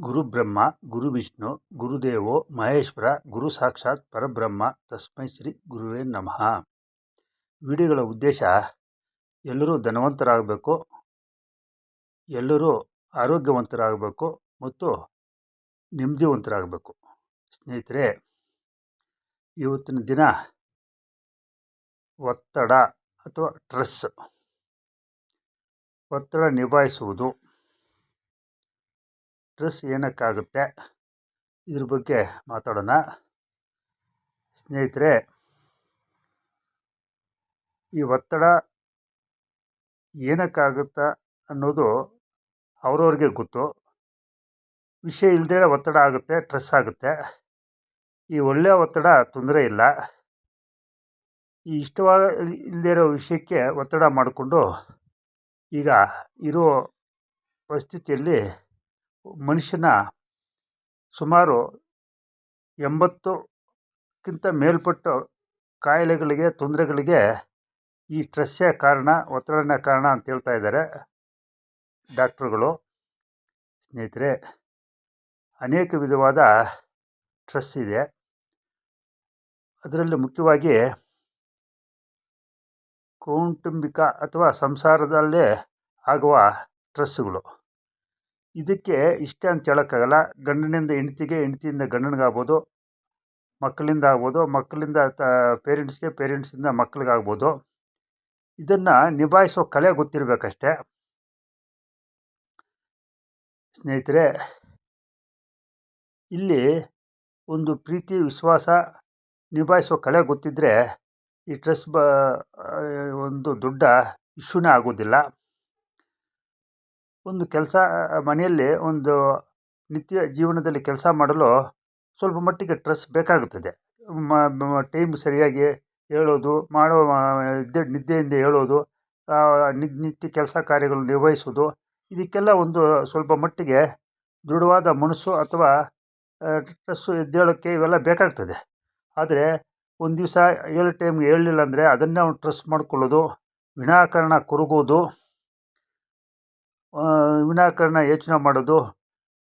ಗುರುಬ್ರಹ್ಮ, ಗುರುವಿಷ್ಣು, ಗುರುದೇವೋ, ಮಹೇಶ್ವರ, ಗುರು ಸಾಕ್ಷಾತ್ ಪರಬ್ರಹ್ಮ, ತಸ್ಮೈ ಶ್ರೀ ಗುರುವೇ ನಮಃ. ವಿಡಿಯೋಗಳ ಉದ್ದೇಶ, ಎಲ್ಲರೂ ಧನವಂತರಾಗಬೇಕು, ಎಲ್ಲರೂ ಆರೋಗ್ಯವಂತರಾಗಬೇಕು ಮತ್ತು ನೆಮ್ಮದಿವಂತರಾಗಬೇಕು. ಸ್ನೇಹಿತರೆ, ಇವತ್ತಿನ ದಿನ ಒತ್ತಡ ಅಥವಾ ಸ್ಟ್ರೆಸ್ ಒತ್ತಡ ನಿಭಾಯಿಸುವುದು ಸ್ಟ್ರೆಸ್ ಏನಕ್ಕಾಗುತ್ತೆ? ಇದ್ರ ಬಗ್ಗೆ ಮಾತಾಡೋಣ. ಸ್ನೇಹಿತರೆ, ಈ ಒತ್ತಡ ಏನಕ್ಕಾಗುತ್ತಾ ಅನ್ನೋದು ಅವ್ರವ್ರಿಗೆ ಗೊತ್ತು. ವಿಷಯ ಇಲ್ಲದೆ ಒತ್ತಡ ಆಗುತ್ತೆ, ಸ್ಟ್ರೆಸ್ ಆಗುತ್ತೆ. ಈ ಒಳ್ಳೆಯ ಒತ್ತಡ ತೊಂದರೆ ಇಲ್ಲ. ಈ ಇಷ್ಟವಾದ ಇಲ್ಲದೇ ಇರೋ ವಿಷಯಕ್ಕೆ ಒತ್ತಡ ಮಾಡಿಕೊಂಡು ಈಗ ಇರೋ ಪರಿಸ್ಥಿತಿಯಲ್ಲಿ ಮನುಷ್ಯನ ಸುಮಾರು ಎಂಬತ್ತಕ್ಕಿಂತ ಮೇಲ್ಪಟ್ಟ ಕಾಯಿಲೆಗಳಿಗೆ, ತೊಂದರೆಗಳಿಗೆ ಈ ಸ್ಟ್ರೆಸ್ಸೇ ಕಾರಣ, ಒತ್ತಡನೇ ಕಾರಣ ಅಂತ ಹೇಳ್ತಾ ಇದ್ದಾರೆ ಡಾಕ್ಟ್ರುಗಳು. ಸ್ನೇಹಿತರೆ, ಅನೇಕ ವಿಧವಾದ ಸ್ಟ್ರೆಸ್ ಇದೆ. ಅದರಲ್ಲಿ ಮುಖ್ಯವಾಗಿ ಕೌಟುಂಬಿಕ ಅಥವಾ ಸಂಸಾರದಲ್ಲೇ ಆಗುವ ಸ್ಟ್ರೆಸ್ಸುಗಳು. ಇದಕ್ಕೆ ಇಷ್ಟೇ ಅಂತ ಹೇಳೋಕ್ಕಾಗಲ್ಲ. ಗಂಡನಿಂದ ಹೆಂಡ್ತಿಗೆ, ಹೆಂಡತಿಯಿಂದ ಗಂಡನಿಗಾಗ್ಬೋದು ಮಕ್ಕಳಿಂದ ಆಗ್ಬೋದು ಮಕ್ಕಳಿಂದ ತ, ಪೇರೆಂಟ್ಸ್ಗೆ, ಪೇರೆಂಟ್ಸಿಂದ ಮಕ್ಕಳಿಗಾಗ್ಬೋದು. ಇದನ್ನು ನಿಭಾಯಿಸೋ ಕಲೆ ಗೊತ್ತಿರಬೇಕಷ್ಟೆ. ಸ್ನೇಹಿತರೆ, ಇಲ್ಲಿ ಒಂದು ಪ್ರೀತಿ, ವಿಶ್ವಾಸ ನಿಭಾಯಿಸೋ ಕಲೆ ಗೊತ್ತಿದ್ದರೆ ಈ ಟ್ರೆಸ್ ಬ ಒಂದು ದೊಡ್ಡ ಇಶ್ಯೂನೇ ಆಗೋದಿಲ್ಲ. ಒಂದು ಕೆಲಸ ಮನೆಯಲ್ಲಿ ಒಂದು ನಿತ್ಯ ಜೀವನದಲ್ಲಿ ಕೆಲಸ ಮಾಡಲು ಸ್ವಲ್ಪ ಮಟ್ಟಿಗೆ ಟ್ರೆಸ್ ಬೇಕಾಗುತ್ತದೆ. ಟೈಮ್ ಸರಿಯಾಗಿ ಹೇಳೋದು, ಮಾಡೋ ನಿದ್ದೆ, ನಿದ್ದೆಯಿಂದ ಹೇಳೋದು ನಿತ್ಯ ಕೆಲಸ ಕಾರ್ಯಗಳು ನಿರ್ವಹಿಸೋದು ಇದಕ್ಕೆಲ್ಲ ಒಂದು ಸ್ವಲ್ಪ ಮಟ್ಟಿಗೆ ದೃಢವಾದ ಮನಸ್ಸು ಅಥವಾ ಟ್ರೆಸ್ಸು ಎದ್ದೇಳೋಕ್ಕೆ ಇವೆಲ್ಲ ಬೇಕಾಗ್ತದೆ. ಆದರೆ ಒಂದು ದಿವಸ ಏಳು ಟೈಮ್ಗೆ ಹೇಳಲಿಲ್ಲ ಅಂದರೆ ಅದನ್ನೇ ಅವ್ನು ಟ್ರೆಸ್ ಮಾಡ್ಕೊಳ್ಳೋದು, ವಿನಾಕಾರಣ ಕೊರಗೋದು ವಿನಾಕಾರಣ ಯೋಚನೆ ಮಾಡೋದು,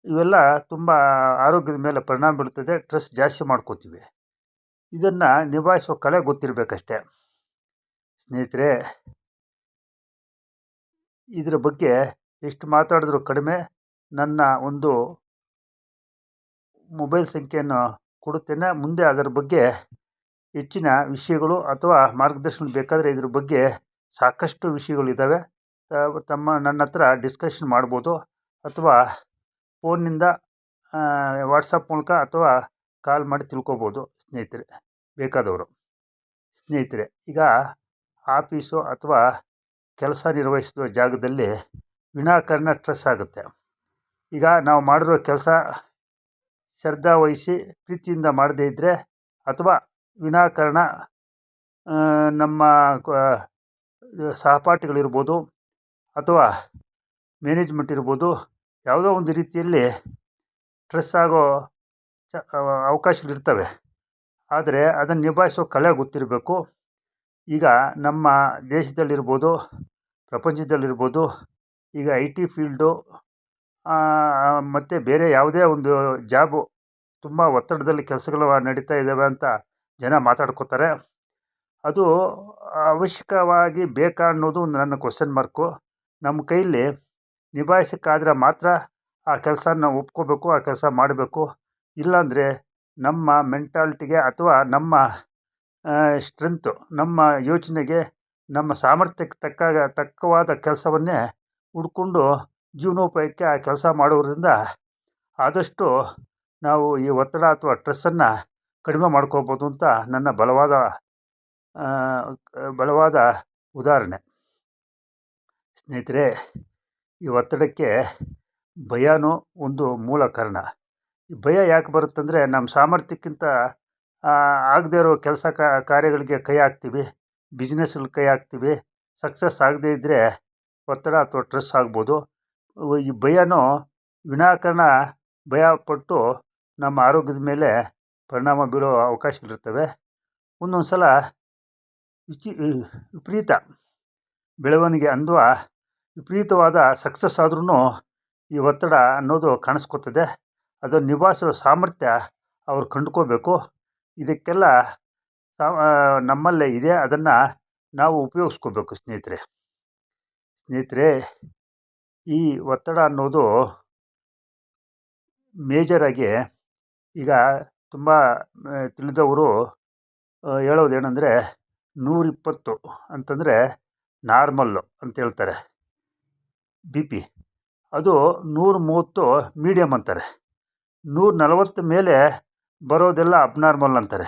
ಇವೆಲ್ಲ ತುಂಬ ಆರೋಗ್ಯದ ಮೇಲೆ ಪರಿಣಾಮ ಬೀಳ್ತದೆ ಸ್ಟ್ರೆಸ್ ಜಾಸ್ತಿ ಮಾಡ್ಕೋತೀವಿ. ಇದನ್ನು ನಿಭಾಯಿಸೋ ಕಲೆ ಗೊತ್ತಿರಬೇಕಷ್ಟೆ. ಸ್ನೇಹಿತರೆ, ಇದರ ಬಗ್ಗೆ ಎಷ್ಟು ಮಾತಾಡಿದ್ರೂ ಕಡಿಮೆ, ನನ್ನ ಒಂದು ಮೊಬೈಲ್ ಸಂಖ್ಯೆಯನ್ನು ಕೊಡುತ್ತೇನೆ. ಮುಂದೆ ಅದರ ಬಗ್ಗೆ ಹೆಚ್ಚಿನ ವಿಷಯಗಳು ಅಥವಾ ಮಾರ್ಗದರ್ಶನ ಬೇಕಾದರೆ ಇದ್ರ ಬಗ್ಗೆ ಸಾಕಷ್ಟು ವಿಷಯಗಳಿದ್ದಾವೆ ತಮ್ಮ ನನ್ನ ಹತ್ರ ಡಿಸ್ಕಷನ್ ಮಾಡ್ಬೋದು ಅಥವಾ ಫೋನ್ನಿಂದ ವಾಟ್ಸಪ್ ಮೂಲಕ ಅಥವಾ ಕಾಲ್ ಮಾಡಿ ತಿಳ್ಕೊಬೋದು ಸ್ನೇಹಿತರೆ, ಬೇಕಾದವರು. ಸ್ನೇಹಿತರೆ, ಈಗ ಆಫೀಸು ಅಥವಾ ಕೆಲಸ ನಿರ್ವಹಿಸುವ ಜಾಗದಲ್ಲಿ ವಿನಾಕಾರಣ ಸ್ಟ್ರೆಸ್ ಆಗುತ್ತೆ. ಈಗ ನಾವು ಮಾಡಿರೋ ಕೆಲಸ ಶ್ರದ್ಧಾ ವಹಿಸಿ, ಪ್ರೀತಿಯಿಂದ ಮಾಡದೇ ಇದ್ದರೆ ಅಥವಾ ವಿನಾಕಾರಣ ನಮ್ಮ ಸಹಪಾಠಿಗಳಿರ್ಬೋದು ಅಥವಾ ಮ್ಯಾನೇಜ್ಮೆಂಟ್ ಇರ್ಬೋದು, ಯಾವುದೋ ಒಂದು ರೀತಿಯಲ್ಲಿ ಸ್ಟ್ರೆಸ್ ಆಗೋ ಚ ಅವಕಾಶಗಳಿರ್ತವೆ ಆದರೆ ಅದನ್ನು ನಿಭಾಯಿಸೋ ಕಲೆ ಗೊತ್ತಿರಬೇಕು. ಈಗ ನಮ್ಮ ದೇಶದಲ್ಲಿರ್ಬೋದು, ಪ್ರಪಂಚದಲ್ಲಿರ್ಬೋದು, ಈಗ ಐ ಟಿ ಫೀಲ್ಡು ಮತ್ತು ಬೇರೆ ಯಾವುದೇ ಒಂದು ಜಾಬು ತುಂಬ ಒತ್ತಡದಲ್ಲಿ ಕೆಲಸಗಳು ನಡೀತಾ ಇದ್ದಾವೆ ಅಂತ ಜನ ಮಾತಾಡ್ಕೋತಾರೆ. ಅದು ಅವಶ್ಯಕವಾಗಿ ಬೇಕಾ ಅನ್ನೋದು ನನ್ನ ಕ್ವಶನ್ ಮಾರ್ಕು ನಮ್ಮ ಕೈಲಿ ನಿಭಾಯಿಸೋಕ್ಕಾದ್ರೆ ಮಾತ್ರ ಆ ಕೆಲಸನ ಒಪ್ಕೋಬೇಕು, ಆ ಕೆಲಸ ಮಾಡಬೇಕು. ಇಲ್ಲಾಂದರೆ ನಮ್ಮ ಮೆಂಟಾಲಿಟಿಗೆ ಅಥವಾ ನಮ್ಮ ಸ್ಟ್ರೆಂತು, ನಮ್ಮ ಯೋಚನೆಗೆ ನಮ್ಮ ಸಾಮರ್ಥ್ಯಕ್ಕೆ ತಕ್ಕಾಗ ತಕ್ಕವಾದ ಕೆಲಸವನ್ನೇ ಹುಡ್ಕೊಂಡು ಜೀವನೋಪಾಯಕ್ಕೆ ಆ ಕೆಲಸ ಮಾಡೋದರಿಂದ ಆದಷ್ಟು ನಾವು ಈ ಒತ್ತಡ ಅಥವಾ ಸ್ಟ್ರೆಸ್ಸನ್ನು ಕಡಿಮೆ ಮಾಡ್ಕೋಬೋದು ಅಂತ ನನ್ನ ಬಲವಾದ ಬಲವಾದ ಉದಾಹರಣೆ. ಸ್ನೇಹಿತರೆ, ಈ ಒತ್ತಡಕ್ಕೆ ಭಯನೂ ಒಂದು ಮೂಲ ಕಾರಣ. ಈ ಭಯ ಯಾಕೆ ಬರುತ್ತಂದರೆ, ನಮ್ಮ ಸಾಮರ್ಥ್ಯಕ್ಕಿಂತ ಆಗದೇ ಇರೋ ಕೆಲಸ ಕಾರ್ಯಗಳಿಗೆ ಕೈ ಹಾಕ್ತೀವಿ ಬಿಸ್ನೆಸ್ಗಳಿಗೆ ಕೈ ಹಾಕ್ತೀವಿ ಸಕ್ಸಸ್ ಆಗದೇ ಇದ್ದರೆ ಒತ್ತಡ ಅಥವಾ ಟ್ರೆಸ್ ಆಗ್ಬೋದು. ಈ ಭಯನೂ ವಿನಾಕಾರಣ ಭಯಪಟ್ಟು ನಮ್ಮ ಆರೋಗ್ಯದ ಮೇಲೆ ಪರಿಣಾಮ ಬೀರೋ ಅವಕಾಶಗಳಿರ್ತವೆ. ಒಂದೊಂದು ಸಲ ವಿಚಿ, ವಿಪರೀತ ಬೆಳವಣಿಗೆ ಅಂದು ವಿಪರೀತವಾದ ಸಕ್ಸಸ್ ಆದ್ರೂ ಈ ಒತ್ತಡ ಅನ್ನೋದು ಕಾಣಿಸ್ಕೊತದೆ. ಅದು ನಿಭಾಯಿಸುವ ಸಾಮರ್ಥ್ಯ ಅವ್ರು ಕಂಡುಕೋಬೇಕು. ಇದಕ್ಕೆಲ್ಲ ನಮ್ಮಲ್ಲೇ ಇದೆ. ಅದನ್ನು ನಾವು ಉಪಯೋಗಿಸ್ಕೋಬೇಕು ಸ್ನೇಹಿತರೆ. ಸ್ನೇಹಿತರೆ, ಈ ಒತ್ತಡ ಅನ್ನೋದು ಮೇಜರಾಗಿ ಈಗ ತುಂಬ ತಿಳಿದವರು ಹೇಳೋದೇನೆಂದರೆ ನೂರಿಪ್ಪತ್ತು ಅಂತಂದರೆ ನಾರ್ಮಲ್ಲು ಅಂತ ಹೇಳ್ತಾರೆ. ಬಿ ಪಿ ಅದು ನೂರ ಮೂವತ್ತು ಮೀಡಿಯಮ್ ಅಂತಾರೆ. ನೂರ ನಲವತ್ತು ಮೇಲೆ ಬರೋದೆಲ್ಲ ಅಬ್ನಾರ್ಮಲ್ ಅಂತಾರೆ.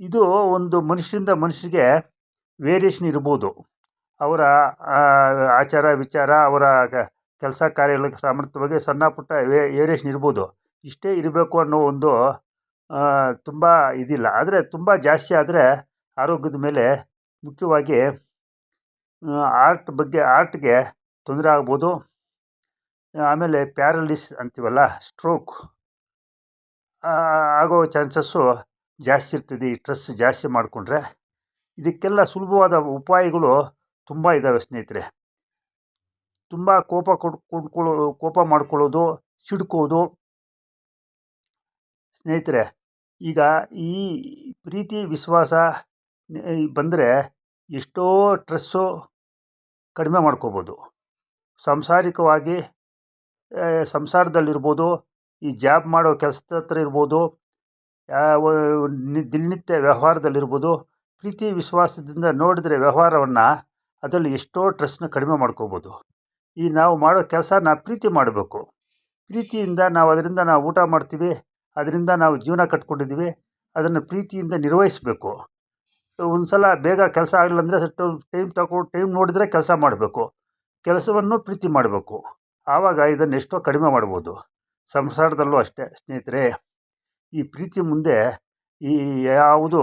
ಇದು ಒಂದು ಮನುಷ್ಯರಿಂದ ಮನುಷ್ಯರಿಗೆ ವೇರಿಯೇಷನ್ ಇರ್ಬೋದು. ಅವರ ಆಚಾರ ವಿಚಾರ, ಅವರ ಕೆಲಸ ಕಾರ್ಯಗಳ ಸಾಮರ್ಥ್ಯವಾಗಿ ಸಣ್ಣ ಪುಟ್ಟ ವೇರಿಯೇಷನ್ ಇರ್ಬೋದು. ಇಷ್ಟೇ ಇರಬೇಕು ಅನ್ನೋ ಒಂದು ತುಂಬ ಇದಿಲ್ಲ. ಆದರೆ ತುಂಬ ಜಾಸ್ತಿ ಆದರೆ ಆರೋಗ್ಯದ ಮೇಲೆ ಮುಖ್ಯವಾಗಿ ಆರ್ಟ್ ಬಗ್ಗೆ ಆರ್ಟ್ಗೆ ತೊಂದರೆ ಆಗ್ಬೋದು. ಆಮೇಲೆ ಪ್ಯಾರಲಿಸ್ ಅಂತೀವಲ್ಲ, ಸ್ಟ್ರೋಕ್ ಆಗೋ ಚಾನ್ಸಸ್ಸು ಜಾಸ್ತಿ ಇರ್ತದೆ. ಈ ಸ್ಟ್ರೆಸ್ ಜಾಸ್ತಿ ಮಾಡಿಕೊಂಡ್ರೆ ಇದಕ್ಕೆಲ್ಲ ಸುಲಭವಾದ ಉಪಾಯಗಳು ತುಂಬ ಇದ್ದಾವೆ ಸ್ನೇಹಿತರೆ. ತುಂಬ ಕೋಪ ಕೊಡ್ಕೊಂಡ್ಕೊಳ್ಳೋ ಕೋಪ ಮಾಡ್ಕೊಳ್ಳೋದು, ಸಿಡ್ಕೋದು. ಸ್ನೇಹಿತರೆ, ಈಗ ಈ ಪ್ರೀತಿ, ವಿಶ್ವಾಸ ಬಂದರೆ ಎಷ್ಟೋ ಸ್ಟ್ರೆಸ್ಸು ಕಡಿಮೆ ಮಾಡ್ಕೋಬೋದು. ಸಾಂಸಾರಿಕವಾಗಿ ಸಂಸಾರದಲ್ಲಿರ್ಬೋದು, ಈ ಜಾಬ್ ಮಾಡೋ ಕೆಲ್ಸದ ಹತ್ರ ಇರ್ಬೋದು ದಿನನಿತ್ಯ ವ್ಯವಹಾರದಲ್ಲಿರ್ಬೋದು, ಪ್ರೀತಿ ವಿಶ್ವಾಸದಿಂದ ನೋಡಿದರೆ ವ್ಯವಹಾರವನ್ನು ಅದರಲ್ಲಿ ಎಷ್ಟೋ ಸ್ಟ್ರೆಸ್ನ ಕಡಿಮೆ ಮಾಡ್ಕೋಬೋದು. ಈ ನಾವು ಮಾಡೋ ಕೆಲಸನ ಪ್ರೀತಿ ಮಾಡಬೇಕು. ಪ್ರೀತಿಯಿಂದ ನಾವು ಅದರಿಂದ ನಾವು ಊಟ ಮಾಡ್ತೀವಿ, ಅದರಿಂದ ನಾವು ಜೀವನ ಕಟ್ಕೊಂಡಿದ್ದೀವಿ, ಅದನ್ನು ಪ್ರೀತಿಯಿಂದ ನಿರ್ವಹಿಸಬೇಕು. ಒಂದು ಸಲ ಬೇಗ ಕೆಲಸ ಆಗಲಿಲ್ಲ ಅಂದರೆ ಟೈಮ್ ತಗೊ, ಟೈಮ್ ನೋಡಿದರೆ ಕೆಲಸ ಮಾಡಬೇಕು. ಕೆಲಸವನ್ನು ಪ್ರೀತಿ ಮಾಡಬೇಕು. ಆವಾಗ ಇದನ್ನು ಎಷ್ಟೋ ಕಡಿಮೆ ಮಾಡ್ಬೋದು. ಸಂಸಾರದಲ್ಲೂ ಅಷ್ಟೇ ಸ್ನೇಹಿತರೆ. ಈ ಪ್ರೀತಿ ಮುಂದೆ ಈ ಯಾವುದು,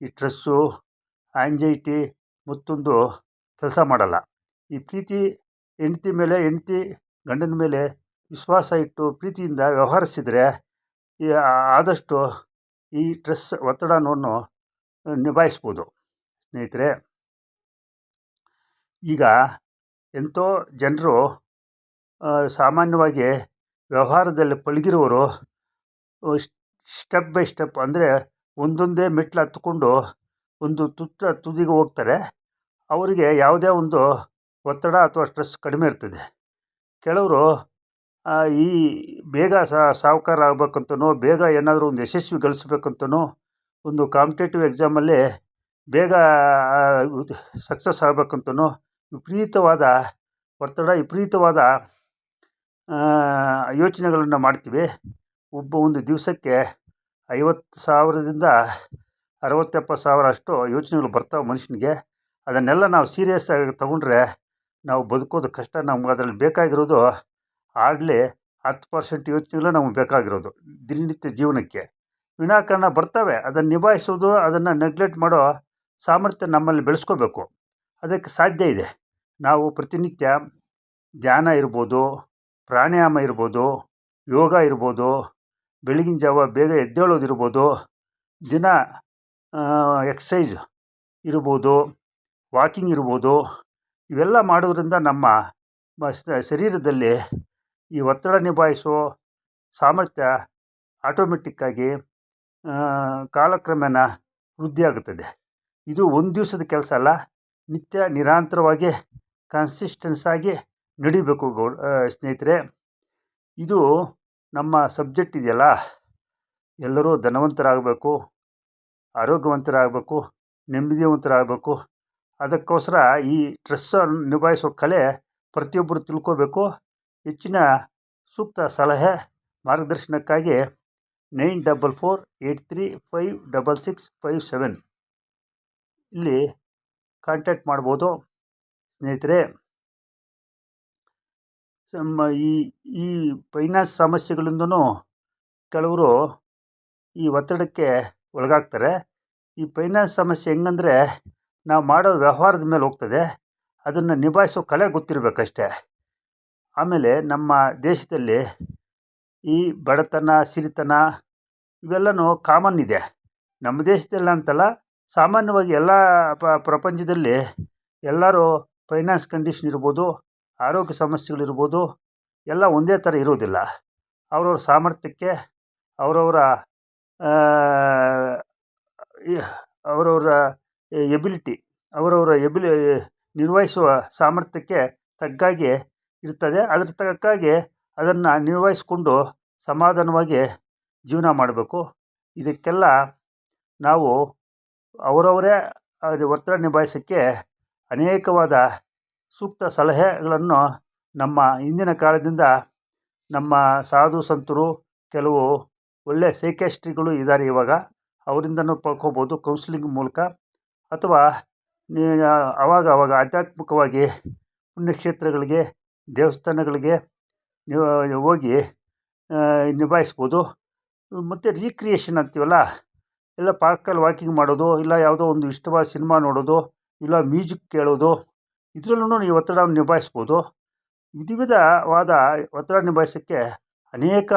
ಈ ಸ್ಟ್ರೆಸ್ಸು ಆಂಜೈಟಿ ಮತ್ತೊಂದು ಕೆಲಸ ಮಾಡಲ್ಲ. ಈ ಪ್ರೀತಿ ಹೆಂಡತಿ ಮೇಲೆ, ಹೆಂಡತಿ ಗಂಡನ ಮೇಲೆ ವಿಶ್ವಾಸ ಇಟ್ಟು ಪ್ರೀತಿಯಿಂದ ವ್ಯವಹರಿಸಿದರೆ ಆದಷ್ಟು ಈ ಸ್ಟ್ರೆಸ್ ಒತ್ತಡವನ್ನು ನಿಭಾಯಿಸ್ಬೋದು. ಸ್ನೇಹಿತರೆ, ಈಗ ಎಂಥೋ ಜನರು ಸಾಮಾನ್ಯವಾಗಿ ವ್ಯವಹಾರದಲ್ಲಿ ಪಳಗಿರೋರು ಸ್ಟೆಪ್ ಬೈ ಸ್ಟೆಪ್ ಅಂದರೆ ಒಂದೊಂದೇ ಮೆಟ್ಲು ಹತ್ಕೊಂಡು ಒಂದು ತುತ್ತ ತುದಿಗೆ ಹೋಗ್ತಾರೆ. ಅವರಿಗೆ ಯಾವುದೇ ಒಂದು ಒತ್ತಡ ಅಥವಾ ಸ್ಟ್ರೆಸ್ ಕಡಿಮೆ ಇರ್ತದೆ. ಕೆಲವರು ಈ ಬೇಗ ಸಾಹುಕಾರ ಆಗ್ಬೇಕಂತನೋ, ಬೇಗ ಏನಾದರೂ ಒಂದು ಯಶಸ್ವಿ ಗಳಿಸ್ಬೇಕಂತನೋ ಒಂದು ಕಾಂಪಿಟೇಟಿವ್ ಎಕ್ಸಾಮಲ್ಲಿ ಬೇಗ ಸಕ್ಸಸ್ ಆಗ್ಬೇಕಂತನೋ ವಿಪರೀತವಾದ ಒತ್ತಡ, ವಿಪರೀತವಾದ ಯೋಚನೆಗಳನ್ನು ಮಾಡ್ತೀವಿ. ಒಬ್ಬ ಒಂದು ದಿವಸಕ್ಕೆ ಐವತ್ತು ಸಾವಿರದಿಂದ ಅರವತ್ತು ಎಪ್ಪತ್ತು ಸಾವಿರ ಅಷ್ಟು ಯೋಚನೆಗಳು ಬರ್ತಾವೆ ಮನುಷ್ಯನಿಗೆ. ಅದನ್ನೆಲ್ಲ ನಾವು ಸೀರಿಯಸ್ ಆಗಿ ತಗೊಂಡ್ರೆ ನಾವು ಬದುಕೋದು ಕಷ್ಟ. ನಮ್ಗೆ ಅದರಲ್ಲಿ ಬೇಕಾಗಿರೋದು ಹಾರ್ಡ್ಲಿ ಹತ್ತು ಪರ್ಸೆಂಟ್ ಯೋಚನೆಗಳು ನಮ್ಗೆ ಬೇಕಾಗಿರೋದು ದಿನನಿತ್ಯ ಜೀವನಕ್ಕೆ. ವಿನಾಕಾರಣ ಬರ್ತವೆ, ಅದನ್ನು ನಿಭಾಯಿಸೋದು, ಅದನ್ನು ನೆಗ್ಲೆಕ್ಟ್ ಮಾಡೋ ಸಾಮರ್ಥ್ಯ ನಮ್ಮಲ್ಲಿ ಬೆಳೆಸ್ಕೋಬೇಕು. ಅದಕ್ಕೆ ಸಾಧ್ಯ ಇದೆ. ನಾವು ಪ್ರತಿನಿತ್ಯ ಧ್ಯಾನ ಇರ್ಬೋದು, ಪ್ರಾಣಾಯಾಮ ಇರ್ಬೋದು, ಯೋಗ ಇರ್ಬೋದು, ಬೆಳಗಿನ ಜಾವ ಬೇಗ ಎದ್ದೇಳೋದಿರ್ಬೋದು ದಿನ ಎಕ್ಸೈಸ್ ಇರ್ಬೋದು ವಾಕಿಂಗ್ ಇರ್ಬೋದು, ಇವೆಲ್ಲ ಮಾಡೋದ್ರಿಂದ ನಮ್ಮ ಶರೀರದಲ್ಲಿ ಈ ಒತ್ತಡ ನಿಭಾಯಿಸೋ ಸಾಮರ್ಥ್ಯ ಆಟೋಮೆಟಿಕ್ಕಾಗಿ ಕಾಲಕ್ರಮೇಣ ವೃದ್ಧಿಯಾಗುತ್ತದೆ ಇದು ಒಂದು ದಿವಸದ ಕೆಲಸ ಅಲ್ಲ, ನಿತ್ಯ ನಿರಂತರವಾಗಿ ಕನ್ಸಿಸ್ಟೆನ್ಸಾಗಿ ನಡಿಬೇಕು ಗೌ ಸ್ನೇಹಿತರೆ. ಇದು ನಮ್ಮ ಸಬ್ಜೆಕ್ಟ್ ಇದೆಯಲ್ಲ, ಎಲ್ಲರೂ ಧನವಂತರಾಗಬೇಕು, ಆರೋಗ್ಯವಂತರಾಗಬೇಕು, ನೆಮ್ಮದಿವಂತರಾಗಬೇಕು. ಅದಕ್ಕೋಸ್ಕರ ಈ ಸ್ಟ್ರೆಸ್ಸನ್ನು ನಿಭಾಯಿಸೋ ಕಲೆ ಪ್ರತಿಯೊಬ್ಬರು ತಿಳ್ಕೋಬೇಕು. ಹೆಚ್ಚಿನ ಸೂಕ್ತ ಸಲಹೆ, ಮಾರ್ಗದರ್ಶನಕ್ಕಾಗಿ nine double four eight three five double six five seven. ಇಲ್ಲಿ ಕಾಂಟ್ಯಾಕ್ಟ್ ಮಾಡ್ಬೋದು ಸ್ನೇಹಿತರೆ. ಈ ಈ ಫೈನಾನ್ಸ್ ಸಮಸ್ಯೆಗಳಿಂದನೂ ಕೆಲವರು ಈ ಒತ್ತಡಕ್ಕೆ ಒಳಗಾಗ್ತಾರೆ. ಈ ಫೈನಾನ್ಸ್ ಸಮಸ್ಯೆ ಹೆಂಗಂದರೆ ನಾವು ಮಾಡೋ ವ್ಯವಹಾರದ ಮೇಲೆ ಹೋಗ್ತದೆ. ಅದನ್ನು ನಿಭಾಯಿಸೋ ಕಲೆ ಗೊತ್ತಿರಬೇಕಷ್ಟೆ. ಆಮೇಲೆ ನಮ್ಮ ದೇಶದಲ್ಲಿ ಈ ಬಡತನ, ಸಿರಿತನ ಇವೆಲ್ಲವೂ ಕಾಮನ್ ಇದೆ. ನಮ್ಮ ದೇಶದಲ್ಲಿ ಅಂತಲ್ಲ, ಸಾಮಾನ್ಯವಾಗಿ ಎಲ್ಲ ಪ್ರಪಂಚದಲ್ಲಿ ಎಲ್ಲರೂ ಫೈನಾನ್ಸ್ ಕಂಡೀಷನ್ ಇರ್ಬೋದು, ಆರೋಗ್ಯ ಸಮಸ್ಯೆಗಳಿರ್ಬೋದು, ಎಲ್ಲ ಒಂದೇ ಥರ ಇರೋದಿಲ್ಲ. ಅವ್ರವ್ರ ಸಾಮರ್ಥ್ಯಕ್ಕೆ, ಅವರವರ ಅವರವರ ಎಬಿಲಿಟಿ ಅವರವ್ರ ಎಬಿಲಿ, ನಿರ್ವಹಿಸುವ ಸಾಮರ್ಥ್ಯಕ್ಕೆ ತಗ್ಗಾಗಿ ಇರ್ತದೆ. ಅದ್ರ ತಕ್ಕಾಗೆ ಅದನ್ನು ನಿರ್ವಹಿಸ್ಕೊಂಡು ಸಮಾಧಾನವಾಗಿ ಜೀವನ ಮಾಡಬೇಕು. ಇದಕ್ಕೆಲ್ಲ ನಾವು ಅವರವರೇ ಒತ್ತಡ ನಿಭಾಯಿಸೋಕ್ಕೆ ಅನೇಕವಾದ ಸೂಕ್ತ ಸಲಹೆಗಳನ್ನು ನಮ್ಮ ಹಿಂದಿನ ಕಾಲದಿಂದ ನಮ್ಮ ಸಾಧು ಸಂತರು, ಕೆಲವು ಒಳ್ಳೆಯ ಸೈಕ್ಯಾಸ್ಟ್ರಿಗಳು ಇದ್ದಾರೆ ಇವಾಗ. ಅವರಿಂದನೂ ಪಡ್ಕೋಬೋದು ಕೌನ್ಸಿಲಿಂಗ್ ಮೂಲಕ. ಅಥವಾ ಆವಾಗ ಆವಾಗ ಆಧ್ಯಾತ್ಮಿಕವಾಗಿ ಪುಣ್ಯಕ್ಷೇತ್ರಗಳಿಗೆ, ದೇವಸ್ಥಾನಗಳಿಗೆ ಹೋಗಿ ನಿಭಾಯಿಸ್ಬೋದು. ಮತ್ತು ರೀಕ್ರಿಯೇಷನ್ ಅಂತೀವಲ್ಲ, ಎಲ್ಲ ಪಾರ್ಕಲ್ಲಿ ವಾಕಿಂಗ್ ಮಾಡೋದು, ಇಲ್ಲ ಯಾವುದೋ ಒಂದು ಇಷ್ಟವಾದ ಸಿನಿಮಾ ನೋಡೋದು, ಇಲ್ಲ ಮ್ಯೂಸಿಕ್ ಕೇಳೋದು ಇದರಲ್ಲೂ ಈ ಒತ್ತಡವನ್ನು ನಿಭಾಯಿಸ್ಬೋದು. ವಿಧ ವಿಧವಾದ ಒತ್ತಡ ನಿಭಾಯಿಸೋಕ್ಕೆ ಅನೇಕ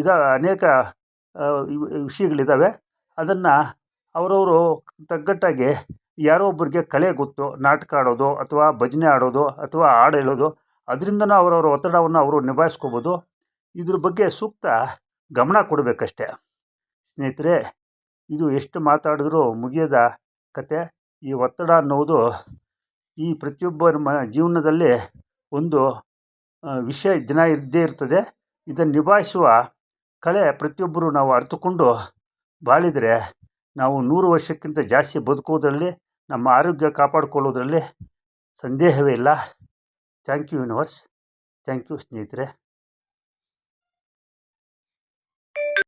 ಇದ, ಅನೇಕ ವಿಷಯಗಳಿದ್ದಾವೆ ಅದನ್ನು ಅವರವರು ತಗ್ಗಟ್ಟಾಗಿ ಯಾರೋ ಒಬ್ಬರಿಗೆ ಕಲೆ ಗೊತ್ತು, ನಾಟಕ ಆಡೋದು, ಅಥವಾ ಭಜನೆ ಆಡೋದು, ಅಥವಾ ಹಾಡು ಹೇಳೋದು ಅದರಿಂದನೂ ಅವರವರ ಒತ್ತಡವನ್ನು ಅವರು ನಿಭಾಯಿಸ್ಕೋಬೋದು. ಇದ್ರ ಬಗ್ಗೆ ಸೂಕ್ತ ಗಮನ ಕೊಡಬೇಕಷ್ಟೆ. ಸ್ನೇಹಿತರೆ, ಇದು ಎಷ್ಟು ಮಾತಾಡಿದ್ರೂ ಮುಗಿಯದ ಕತೆ. ಈ ಒತ್ತಡ ಅನ್ನೋದು ಈ ಪ್ರತಿಯೊಬ್ಬರ ಮ ಜೀವನದಲ್ಲಿ ಒಂದು ವಿಷಯ ದಿನ ಇದ್ದೇ ಇರ್ತದೆ. ಇದನ್ನು ನಿಭಾಯಿಸುವ ಕಲೆ ಪ್ರತಿಯೊಬ್ಬರು ನಾವು ಅರಿತುಕೊಂಡು ಬಾಳಿದರೆ, ನಾವು ನೂರು ವರ್ಷಕ್ಕಿಂತ ಜಾಸ್ತಿ ಬದುಕೋದರಲ್ಲಿ ನಮ್ಮ ಆರೋಗ್ಯ ಕಾಪಾಡಿಕೊಳ್ಳೋದ್ರಲ್ಲಿ ಸಂದೇಹವೇ ಇಲ್ಲ. Thank you universe thank you ಸ್ನೇಹಿತರೆ.